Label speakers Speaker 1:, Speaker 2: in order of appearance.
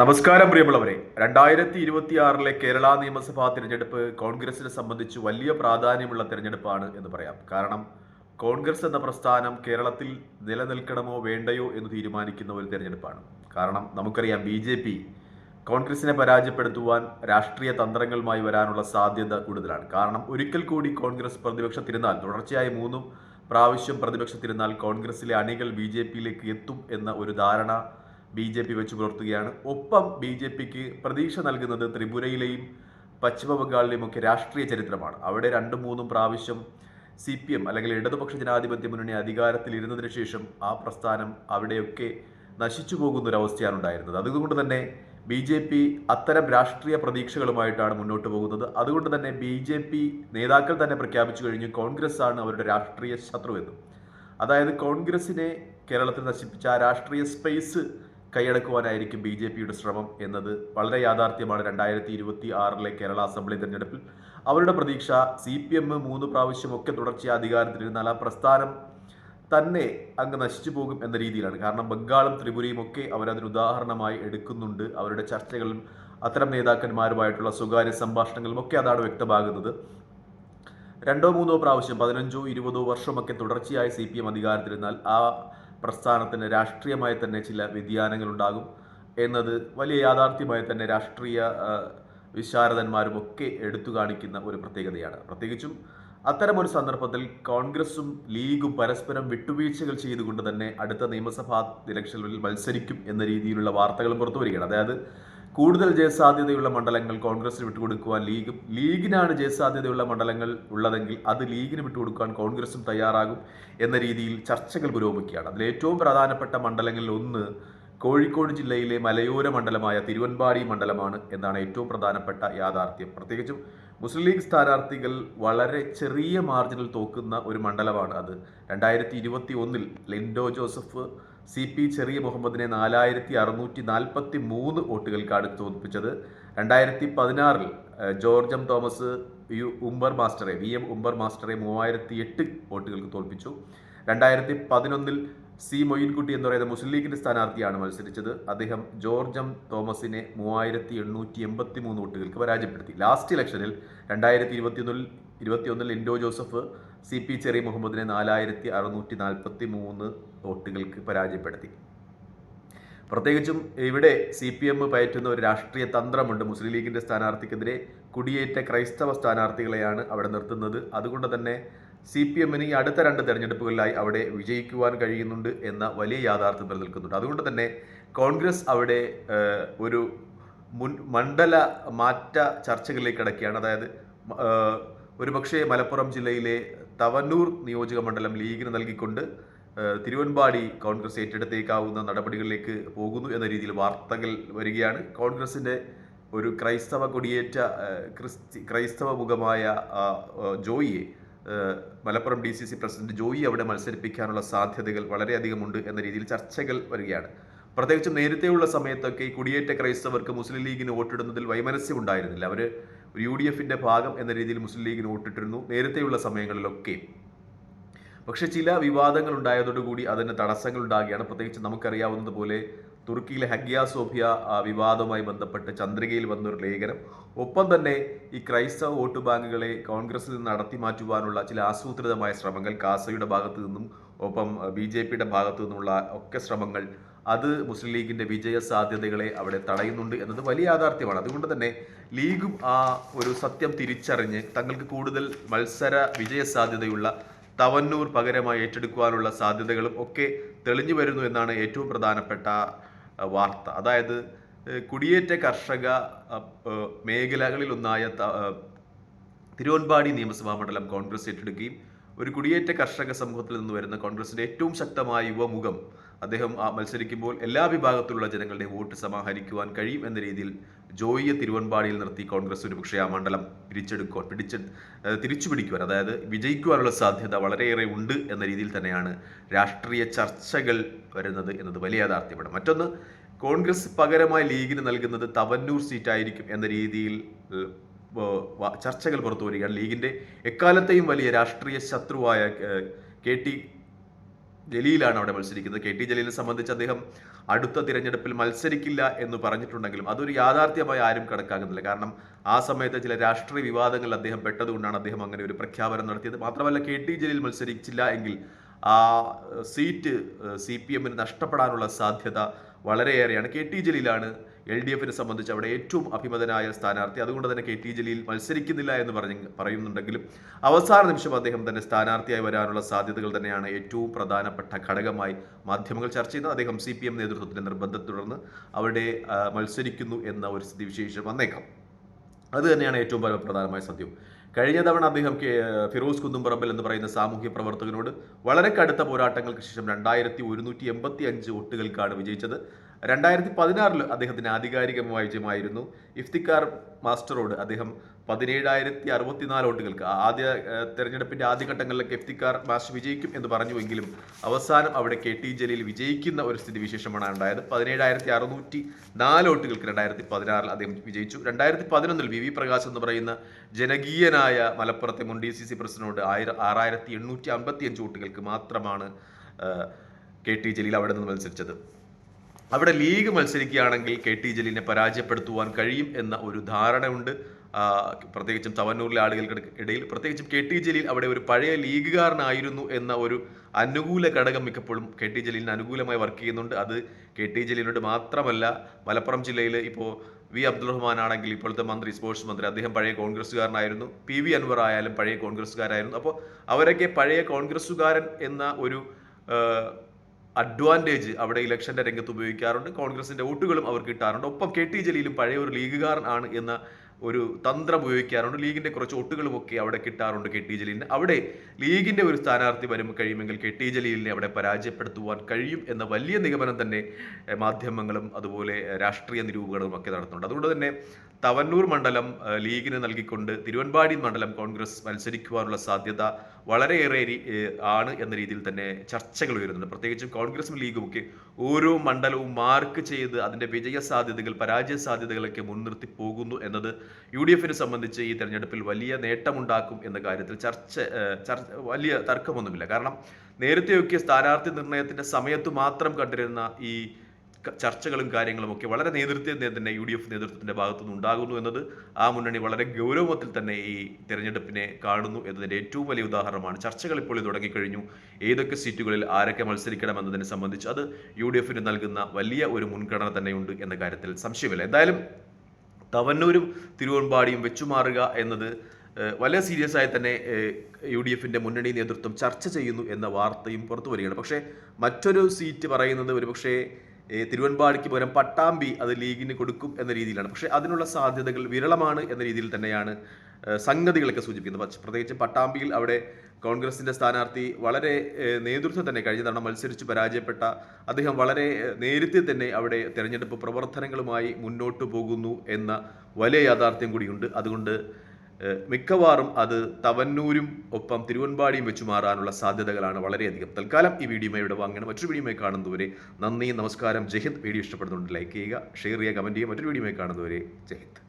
Speaker 1: നമസ്കാരം പ്രിയമുള്ളവരെ. രണ്ടായിരത്തി ഇരുപത്തി ആറിലെ കേരള നിയമസഭാ തിരഞ്ഞെടുപ്പ് കോൺഗ്രസിനെ സംബന്ധിച്ച് വലിയ പ്രാധാന്യമുള്ള തിരഞ്ഞെടുപ്പാണ് എന്ന് പറയാം. കാരണം കോൺഗ്രസ് എന്ന പ്രസ്ഥാനം കേരളത്തിൽ നിലനിൽക്കണമോ വേണ്ടയോ എന്ന് തീരുമാനിക്കുന്ന ഒരു തിരഞ്ഞെടുപ്പാണ്. കാരണം നമുക്കറിയാം ബി ജെ പി കോൺഗ്രസിനെ പരാജയപ്പെടുത്തുവാൻ രാഷ്ട്രീയ തന്ത്രങ്ങളുമായി വരാനുള്ള സാധ്യത കൂടുതലാണ്. കാരണം ഒരിക്കൽ കൂടി കോൺഗ്രസ് പ്രതിപക്ഷത്തിരുന്നാൽ തുടർച്ചയായി മൂന്നും പ്രാവശ്യം പ്രതിപക്ഷത്തിരുന്നാൽ കോൺഗ്രസിലെ അണികൾ ബി ജെ പിയിലേക്ക് എത്തും എന്ന ഒരു ധാരണ ബി ജെ പി വെച്ച് പുലർത്തുകയാണ്. ഒപ്പം ബി ജെ പിക്ക് പ്രതീക്ഷ നൽകുന്നത് ത്രിപുരയിലെയും പശ്ചിമ ബംഗാളിലെയും ഒക്കെ രാഷ്ട്രീയ ചരിത്രമാണ്. അവിടെ രണ്ടും മൂന്നും പ്രാവശ്യം സി പി എം അല്ലെങ്കിൽ ഇടതുപക്ഷ ജനാധിപത്യ മുന്നണി അധികാരത്തിൽ ഇരുന്നതിന് ശേഷം ആ പ്രസ്ഥാനം അവിടെയൊക്കെ നശിച്ചു പോകുന്ന ഒരു അവസ്ഥയാണ് ഉണ്ടായിരുന്നത്. അതുകൊണ്ട് തന്നെ ബി ജെ പി അത്തരം രാഷ്ട്രീയ പ്രതീക്ഷകളുമായിട്ടാണ് മുന്നോട്ട് പോകുന്നത്. അതുകൊണ്ട് തന്നെ ബി ജെ പി നേതാക്കൾ തന്നെ പ്രഖ്യാപിച്ചു കഴിഞ്ഞു കോൺഗ്രസ് ആണ് അവരുടെ രാഷ്ട്രീയ ശത്രുവെന്നും. അതായത് കോൺഗ്രസിനെ കേരളത്തിൽ നശിപ്പിച്ച ആ രാഷ്ട്രീയ സ്പേസ് കൈയടക്കുവാനായിരിക്കും ബി ജെ പിയുടെ ശ്രമം എന്നത് വളരെ യാഥാർത്ഥ്യമാണ്. രണ്ടായിരത്തി ഇരുപത്തി ആറിലെ കേരള അസംബ്ലി തെരഞ്ഞെടുപ്പിൽ അവരുടെ പ്രതീക്ഷ സി പി എം മൂന്ന് പ്രാവശ്യമൊക്കെ തുടർച്ചയായ അധികാരത്തിലിരുന്നാൽ ആ പ്രസ്ഥാനം തന്നെ അങ്ങ് നശിച്ചു പോകും എന്ന രീതിയിലാണ്. കാരണം ബംഗാളും ത്രിപുരയും ഒക്കെ അവരതിന് ഉദാഹരണമായി എടുക്കുന്നുണ്ട്. അവരുടെ ചർച്ചകളും അത്തരം നേതാക്കന്മാരുമായിട്ടുള്ള സ്വകാര്യ സംഭാഷണങ്ങളും ഒക്കെ അതാണ് വ്യക്തമാകുന്നത്. രണ്ടോ മൂന്നോ പ്രാവശ്യം പതിനഞ്ചോ ഇരുപതോ വർഷമൊക്കെ തുടർച്ചയായി സി പി എം അധികാരത്തിലിരുന്നാൽ ആ പ്രസ്ഥാനത്തിന് രാഷ്ട്രീയമായി തന്നെ ചില വ്യതിയാനങ്ങളുണ്ടാകും എന്നത് വലിയ യാഥാർത്ഥ്യമായി തന്നെ രാഷ്ട്രീയ വിശാരദന്മാരും ഒക്കെ എടുത്തു കാണിക്കുന്ന ഒരു പ്രത്യേകതയാണ്. പ്രത്യേകിച്ചും അത്തരമൊരു സന്ദർഭത്തിൽ കോൺഗ്രസും ലീഗും പരസ്പരം വിട്ടുവീഴ്ചകൾ ചെയ്തുകൊണ്ട് തന്നെ അടുത്ത നിയമസഭാ ഇലക്ഷനിൽ മത്സരിക്കും എന്ന രീതിയിലുള്ള വാർത്തകളും പുറത്തു വരികയാണ്. അതായത് കൂടുതൽ ജയസാധ്യതയുള്ള മണ്ഡലങ്ങൾ കോൺഗ്രസിന് വിട്ടുകൊടുക്കുവാൻ ലീഗും ലീഗിനാണ് ജയസാധ്യതയുള്ള മണ്ഡലങ്ങൾ ഉള്ളതെങ്കിൽ അത് ലീഗിന് വിട്ടുകൊടുക്കാൻ കോൺഗ്രസും തയ്യാറാകും എന്ന രീതിയിൽ ചർച്ചകൾ പുരോഗമിക്കുകയാണ്. അതിൽ ഏറ്റവും പ്രധാനപ്പെട്ട മണ്ഡലങ്ങളിൽ ഒന്ന് കോഴിക്കോട് ജില്ലയിലെ മലയോര മണ്ഡലമായ തിരുവൻപാടി മണ്ഡലമാണ് എന്നാണ് ഏറ്റവും പ്രധാനപ്പെട്ട യാഥാർത്ഥ്യം. പ്രത്യേകിച്ചും മുസ്ലിം ലീഗ് സ്ഥാനാർത്ഥികൾ വളരെ ചെറിയ മാർജിനിൽ തോക്കുന്ന ഒരു മണ്ഡലമാണ് അത്. രണ്ടായിരത്തി ഇരുപത്തി ഒന്നിൽ ലിൻഡോ ജോസഫ് സി പി ചെറിയ മുഹമ്മദിനെ നാലായിരത്തി അറുന്നൂറ്റി നാൽപ്പത്തി മൂന്ന് വോട്ടുകൾക്കാണ് തോൽപ്പിച്ചത് രണ്ടായിരത്തി പതിനാറിൽ George M Thomas U Ummer മാസ്റ്ററെ V M ഉംബർ മാസ്റ്ററെ മൂവായിരത്തി എട്ട് വോട്ടുകൾക്ക് തോൽപ്പിച്ചു. രണ്ടായിരത്തി പതിനൊന്നിൽ സി മൊയ്ൻകുട്ടി എന്ന് പറയുന്ന മുസ്ലിം ലീഗിന്റെ സ്ഥാനാർത്ഥിയാണ് മത്സരിച്ചത്. അദ്ദേഹം ജോർജ് എം തോമസിനെ മൂവായിരത്തി എണ്ണൂറ്റി എൺപത്തി മൂന്ന് വോട്ടുകൾക്ക് പരാജയപ്പെടുത്തി. ലാസ്റ്റ് ഇലക്ഷനിൽ രണ്ടായിരത്തി ഇരുപത്തിയൊന്നിൽ ഇരുപത്തിയൊന്നിൽ ഇൻഡോ ജോസഫ് സി പി ചെറിയ മുഹമ്മദിനെ നാലായിരത്തി അറുന്നൂറ്റി നാൽപ്പത്തി മൂന്ന് വോട്ടുകൾക്ക് പരാജയപ്പെടുത്തി. പ്രത്യേകിച്ചും ഇവിടെ സി പി എം പയറ്റുന്ന ഒരു രാഷ്ട്രീയ തന്ത്രമുണ്ട് മുസ്ലിം ലീഗിന്റെ സ്ഥാനാർത്ഥിക്കെതിരെ. കുടിയേറ്റ ക്രൈസ്തവ സ്ഥാനാർത്ഥികളെയാണ് അവിടെ നിർത്തുന്നത്. അതുകൊണ്ട് തന്നെ സി പി എമ്മിന് ഈ അടുത്ത രണ്ട് തെരഞ്ഞെടുപ്പുകളിലായി അവിടെ വിജയിക്കുവാൻ കഴിയുന്നുണ്ട് എന്ന വലിയ യാഥാർത്ഥ്യം നിലനിൽക്കുന്നുണ്ട്. അതുകൊണ്ട് തന്നെ കോൺഗ്രസ് അവിടെ ഒരു മുൻ മണ്ഡല മാറ്റ ചർച്ചകളിലേക്ക് കടക്കുകയാണ്. അതായത് ഒരുപക്ഷേ മലപ്പുറം ജില്ലയിലെ തവന്നൂർ നിയോജക മണ്ഡലം ലീഗിന് നൽകിക്കൊണ്ട് തിരുവൻപാടി കോൺഗ്രസ് ഏറ്റെടുത്തേക്കാവുന്ന നടപടികളിലേക്ക് പോകുന്നു എന്ന രീതിയിൽ വാർത്തകൾ വരികയാണ്. കോൺഗ്രസിന്റെ ഒരു ക്രൈസ്തവ കൊടിയേറ്റ ക്രിസ്തി ക്രൈസ്തവ മുഖമായ ജോയിയെ Malappuram D C C president Joy അവിടെ മത്സരിപ്പിക്കാനുള്ള സാധ്യതകൾ വളരെയധികമുണ്ട് എന്ന രീതിയിൽ ചർച്ചകൾ വരികയാണ്. പ്രത്യേകിച്ചും നേരത്തെയുള്ള സമയത്തൊക്കെ ഈ കുടിയേറ്റ ക്രൈസ്തവർക്ക് മുസ്ലിം ലീഗിന് വോട്ടിടുന്നതിൽ വൈമനസ്യം ഉണ്ടായിരുന്നില്ല. അവർ യു ഡി എഫിന്റെ ഭാഗം എന്ന രീതിയിൽ മുസ്ലിം ലീഗിന് വോട്ടിട്ടിരുന്നു നേരത്തെയുള്ള സമയങ്ങളിലൊക്കെ. പക്ഷെ ചില വിവാദങ്ങൾ ഉണ്ടായതോടുകൂടി അതിന് തടസ്സങ്ങൾ ഉണ്ടാകുകയാണ്. പ്രത്യേകിച്ച് നമുക്കറിയാവുന്നതുപോലെ തുർക്കിയിലെ ഹഗ്യ സോഫിയ വിവാദവുമായി ബന്ധപ്പെട്ട് ചന്ദ്രികയിൽ വന്നൊരു ലേഖനം. ഒപ്പം തന്നെ ഈ ക്രൈസ്തവ വോട്ട് ബാങ്കുകളെ കോൺഗ്രസിൽ നിന്ന് നടത്തി മാറ്റുവാനുള്ള ചില ആസൂത്രിതമായ ശ്രമങ്ങൾ കാസയുടെ ഭാഗത്തു നിന്നും ഒപ്പം ബി ജെ പിയുടെ ഭാഗത്തു നിന്നുമുള്ള ഒക്കെ ശ്രമങ്ങൾ അത് മുസ്ലിം ലീഗിന്റെ വിജയ സാധ്യതകളെ അവിടെ തടയുന്നുണ്ട് എന്നത് വലിയ യാഥാർത്ഥ്യമാണ്. അതുകൊണ്ട് തന്നെ ലീഗും ആ ഒരു സത്യം തിരിച്ചറിഞ്ഞ് തങ്ങൾക്ക് കൂടുതൽ മത്സര വിജയ സാധ്യതയുള്ള തവന്നൂർ പകരമായി ഏറ്റെടുക്കുവാനുള്ള സാധ്യതകളും ഒക്കെ തെളിഞ്ഞു വരുന്നു എന്നാണ് ഏറ്റവും പ്രധാനപ്പെട്ട വാർത്ത. അതായത് കുടിയേറ്റ കർഷക മേഖലകളിലൊന്നായ തിരുവൻപാടി നിയമസഭാ മണ്ഡലം കോൺഗ്രസ് ഏറ്റെടുക്കുകയും ഒരു കുടിയേറ്റ കർഷക സമൂഹത്തിൽ നിന്ന് വരുന്ന കോൺഗ്രസിന്റെ ഏറ്റവും ശക്തമായ യുവമുഖം അദ്ദേഹം ആ മത്സരിക്കുമ്പോൾ എല്ലാ വിഭാഗത്തിലുള്ള ജനങ്ങളുടെ വോട്ട് സമാഹരിക്കുവാൻ കഴിയും എന്ന രീതിയിൽ ജോയിയെ തിരുവൻപാടിയിൽ നിർത്തി കോൺഗ്രസ് ഒരുപക്ഷെ ആ മണ്ഡലം പിടിച്ചെടുക്കുവാൻ പിടിച്ച് തിരിച്ചു പിടിക്കുവാൻ അതായത് വിജയിക്കുവാനുള്ള സാധ്യത വളരെയേറെ ഉണ്ട് എന്ന രീതിയിൽ തന്നെയാണ് രാഷ്ട്രീയ ചർച്ചകൾ വരുന്നത് എന്നത് വലിയ യാഥാർത്ഥ്യമാണ്. മറ്റൊന്ന് കോൺഗ്രസ് പകരമായി ലീഗിന് നൽകുന്നത് തവന്നൂർ സീറ്റായിരിക്കും എന്ന രീതിയിൽ ചർച്ചകൾ പുറത്തു വരികയാണ്. ലീഗിന്റെ എക്കാലത്തെയും വലിയ രാഷ്ട്രീയ ശത്രുവായ കെ ടി ജലീലാണ് അവിടെ മത്സരിക്കുന്നത്. കെ ടി ജലീലിനെ സംബന്ധിച്ച് അദ്ദേഹം അടുത്ത തിരഞ്ഞെടുപ്പിൽ മത്സരിക്കില്ല എന്ന് പറഞ്ഞിട്ടുണ്ടെങ്കിലും അതൊരു യാഥാർത്ഥ്യമായി ആരും കണക്കാക്കുന്നില്ല. കാരണം ആ സമയത്ത് ചില രാഷ്ട്രീയ വിവാദങ്ങളിൽ അദ്ദേഹം പെട്ടതുകൊണ്ടാണ് അദ്ദേഹം അങ്ങനെ ഒരു പ്രഖ്യാപനം നടത്തിയത്. മാത്രമല്ല കെ ടി ജലീൽ മത്സരിച്ചില്ല എങ്കിൽ ആ സീറ്റ് സി പി എമ്മിന് നഷ്ടപ്പെടാനുള്ള സാധ്യത വളരെയേറെയാണ്. കെ ടി ജലീലാണ് എൽ ഡി എഫിനെ സംബന്ധിച്ച് അവിടെ ഏറ്റവും അഭിമതനായ സ്ഥാനാർത്ഥി. അതുകൊണ്ട് തന്നെ കെ ടി ജലീൽ മത്സരിക്കുന്നില്ല എന്ന് പറഞ്ഞ് പറയുന്നുണ്ടെങ്കിലും അവസാന നിമിഷം അദ്ദേഹം തന്നെ സ്ഥാനാർത്ഥിയായി വരാനുള്ള സാധ്യതകൾ തന്നെയാണ് ഏറ്റവും പ്രധാനപ്പെട്ട ഘടകമായി മാധ്യമങ്ങൾ ചർച്ച ചെയ്യുന്നത്. അദ്ദേഹം സി പി എം നേതൃത്വത്തിന്റെ നിർബന്ധത്തെ തുടർന്ന് അവിടെ മത്സരിക്കുന്നു എന്ന ഒരു സ്ഥിതിവിശേഷം വന്നേക്കാം. അത് തന്നെയാണ് ഏറ്റവും പര- പ്രധാനമായ സത്യം. കഴിഞ്ഞ തവണ അദ്ദേഹം ഫിറോസ് കുന്നുംപറമ്പൽ എന്ന് പറയുന്ന സാമൂഹ്യ പ്രവർത്തകനോട് വളരെ കടുത്ത പോരാട്ടങ്ങൾക്ക് ശേഷം രണ്ടായിരത്തി ഒരുന്നൂറ്റി എൺപത്തി അഞ്ച് വോട്ടുകൾക്കാണ് വിജയിച്ചത്. രണ്ടായിരത്തി പതിനാറിൽ അദ്ദേഹത്തിന് ആധികാരികമായ വിജയമായിരുന്നു. ഇഫ്തിക്കാർ മാസ്റ്ററോട് അദ്ദേഹം പതിനേഴായിരത്തി അറുപത്തിനാല് വോട്ടുകൾക്ക് ആദ്യ തെരഞ്ഞെടുപ്പിന്റെ ആദ്യഘട്ടങ്ങളിലൊക്കെ ഇഫ്തിക്കാർ മാസ്റ്റർ വിജയിക്കും എന്ന് പറഞ്ഞുവെങ്കിലും അവസാനം അവിടെ കെ ടി ജലീൽ വിജയിക്കുന്ന ഒരു സ്ഥിതിവിശേഷമാണ് ഉണ്ടായത്. പതിനേഴായിരത്തി അറുന്നൂറ്റി നാല് വോട്ടുകൾക്ക് രണ്ടായിരത്തി പതിനാറിൽ അദ്ദേഹം വിജയിച്ചു. രണ്ടായിരത്തി പതിനൊന്നിൽ വി വി പ്രകാശ് എന്ന് പറയുന്ന ജനകീയനായ മലപ്പുറത്തെ മുൻ ഡി സി സി പ്രസിഡന്റോട് ആയിരം ആറായിരത്തി എണ്ണൂറ്റി അമ്പത്തി അഞ്ച് വോട്ടുകൾക്ക് മാത്രമാണ് കെ ടി ജലീൽ അവിടെ നിന്ന് മത്സരിച്ചത്. അവിടെ ലീഗ് മത്സരിക്കുകയാണെങ്കിൽ കെ ടി ജലീലിനെ പരാജയപ്പെടുത്തുവാൻ കഴിയും എന്ന ഒരു ധാരണയുണ്ട്. പ്രത്യേകിച്ചും തവന്നൂരിലെ ആളുകൾക്ക് ഇടയിൽ. പ്രത്യേകിച്ചും കെ ടി ജലീൽ അവിടെ ഒരു പഴയ ലീഗുകാരനായിരുന്നു എന്ന ഒരു അനുകൂല ഘടകം മിക്കപ്പോഴും കെ ടി ജലീലിന് അനുകൂലമായി വർക്ക് ചെയ്യുന്നുണ്ട്. അത് കെ ടി ജലീലിനോട് മാത്രമല്ല മലപ്പുറം ജില്ലയിൽ ഇപ്പോൾ വി അബ്ദുൾ റഹ്മാൻ ആണെങ്കിൽ ഇപ്പോഴത്തെ മന്ത്രി സ്പോർട്സ് മന്ത്രി അദ്ദേഹം പഴയ കോൺഗ്രസ്സുകാരനായിരുന്നു. പി വി അൻവർ ആയാലും പഴയ കോൺഗ്രസ്സുകാരായിരുന്നു. അപ്പോൾ അവരൊക്കെ പഴയ കോൺഗ്രസ്സുകാരൻ എന്ന ഒരു അഡ്വാന്റേജ് അവിടെ ഇലക്ഷന്റെ രംഗത്ത് ഉപയോഗിക്കാറുണ്ട്. കോൺഗ്രസിന്റെ വോട്ടുകളും അവർക്ക് കിട്ടാറുണ്ട്. ഒപ്പം കെ ടി ജലീലും പഴയ ഒരു ലീഗുകാരൻ ആണ് എന്ന ഒരു തന്ത്രം ഉപയോഗിക്കാറുണ്ട്. ലീഗിന്റെ കുറച്ച് ഒട്ടുകളുമൊക്കെ അവിടെ കിട്ടാറുണ്ട് കെ ടി ജലീലിന്. അവിടെ ലീഗിന്റെ ഒരു സ്ഥാനാർത്ഥി വരുമ്പോൾ കഴിയുമെങ്കിൽ കെ ടി ജലീലിനെ അവിടെ പരാജയപ്പെടുത്തുവാൻ കഴിയും എന്ന വലിയ നിഗമനം തന്നെ മാധ്യമങ്ങളും അതുപോലെ രാഷ്ട്രീയ നിരൂപകരും ഒക്കെ നടത്തുന്നുണ്ട്. അതുകൊണ്ട് തന്നെ തവന്നൂർ മണ്ഡലം ലീഗിന് നൽകിക്കൊണ്ട് തിരുവൻപാടി മണ്ഡലം കോൺഗ്രസ് മത്സരിക്കുവാനുള്ള സാധ്യത വളരെയേറെ ആണ് എന്ന രീതിയിൽ തന്നെ ചർച്ചകൾ ഉയരുന്നുണ്ട്. പ്രത്യേകിച്ചും കോൺഗ്രസും ലീഗും ഒക്കെ ഓരോ മണ്ഡലവും മാർക്ക് ചെയ്ത് അതിന്റെ വിജയ സാധ്യതകൾ പരാജയ സാധ്യതകളൊക്കെ മുൻനിർത്തി പോകുന്നു എന്നത് യു ഡി എഫിനെ സംബന്ധിച്ച് ഈ തെരഞ്ഞെടുപ്പിൽ വലിയ നേട്ടമുണ്ടാക്കും എന്ന കാര്യത്തിൽ ചർച്ച ചർച്ച വലിയ തർക്കമൊന്നുമില്ല. കാരണം നേരത്തെയൊക്കെ സ്ഥാനാർത്ഥി നിർണയത്തിന്റെ സമയത്ത് മാത്രം കണ്ടിരുന്ന ഈ ചർച്ചകളും കാര്യങ്ങളും ഒക്കെ വളരെ നേതൃത്വം തന്നെ യു ഡി എഫ് നേതൃത്വത്തിന്റെ ഭാഗത്തുനിന്ന് ഉണ്ടാകുന്നു എന്നത് ആ മുന്നണി വളരെ ഗൗരവത്തിൽ തന്നെ ഈ തെരഞ്ഞെടുപ്പിനെ കാണുന്നു എന്നതിന്റെ ഏറ്റവും വലിയ ഉദാഹരണമാണ്. ചർച്ചകൾ ഇപ്പോൾ തുടങ്ങിക്കഴിഞ്ഞു. ഏതൊക്കെ സീറ്റുകളിൽ ആരൊക്കെ മത്സരിക്കണം എന്നതിനെ സംബന്ധിച്ച് അത് യു ഡി എഫിന് നൽകുന്ന വലിയ ഒരു മുൻഗണന തന്നെയുണ്ട് എന്ന കാര്യത്തിൽ സംശയമില്ല. എന്തായാലും തവന്നൂരും തിരുവമ്പാടിയും വെച്ചുമാറുക എന്നത് വളരെ സീരിയസ് ആയി തന്നെ യു ഡി എഫിന്റെ മുന്നണി നേതൃത്വം ചർച്ച ചെയ്യുന്നു എന്ന വാർത്തയും പുറത്തു വരികയാണ്. പക്ഷേ മറ്റൊരു സീറ്റ് പറയുന്നത് ഒരുപക്ഷേ തിരുവൻപാടിക്ക് പകരം പട്ടാമ്പി അത് ലീഗിന് കൊടുക്കും എന്ന രീതിയിലാണ്. പക്ഷേ അതിനുള്ള സാധ്യതകൾ വിരളമാണ് എന്ന രീതിയിൽ തന്നെയാണ് സംഗതികളൊക്കെ സൂചിപ്പിക്കുന്നത് പ്രത്യേകിച്ചും പട്ടാമ്പിയിൽ അവിടെ കോൺഗ്രസിന്റെ സ്ഥാനാർത്ഥി വളരെ നേതൃത്വം തന്നെ കഴിഞ്ഞ തവണ മത്സരിച്ച് പരാജയപ്പെട്ട അദ്ദേഹം വളരെ നേരത്തെ തന്നെ അവിടെ തിരഞ്ഞെടുപ്പ് പ്രവർത്തനങ്ങളുമായി മുന്നോട്ട് പോകുന്നു എന്ന വലിയ യാഥാർത്ഥ്യം കൂടിയുണ്ട്. അതുകൊണ്ട് മിക്കവാറും അത് തവന്നൂരും ഒപ്പം തിരുവൻപാടിയും വെച്ച് മാറാനുള്ള സാധ്യതകളാണ് വളരെയധികം. തൽക്കാലം ഈ വീഡിയോയുമായി ഇവിടെ വാങ്ങണം. മറ്റൊരു വീഡിയോമായി കാണുന്നവരെ നന്ദി നമസ്കാരം ജയ്ഹിന്ദ് വീഡിയോ ഇഷ്ടപ്പെടുന്നുണ്ട് ലൈക്ക് ചെയ്യുക ഷെയർ ചെയ്യുക കമന്റ് ചെയ്യുക. മറ്റൊരു വീഡിയോമായി കാണുന്നവരെ ജയ്ഹിന്ദ്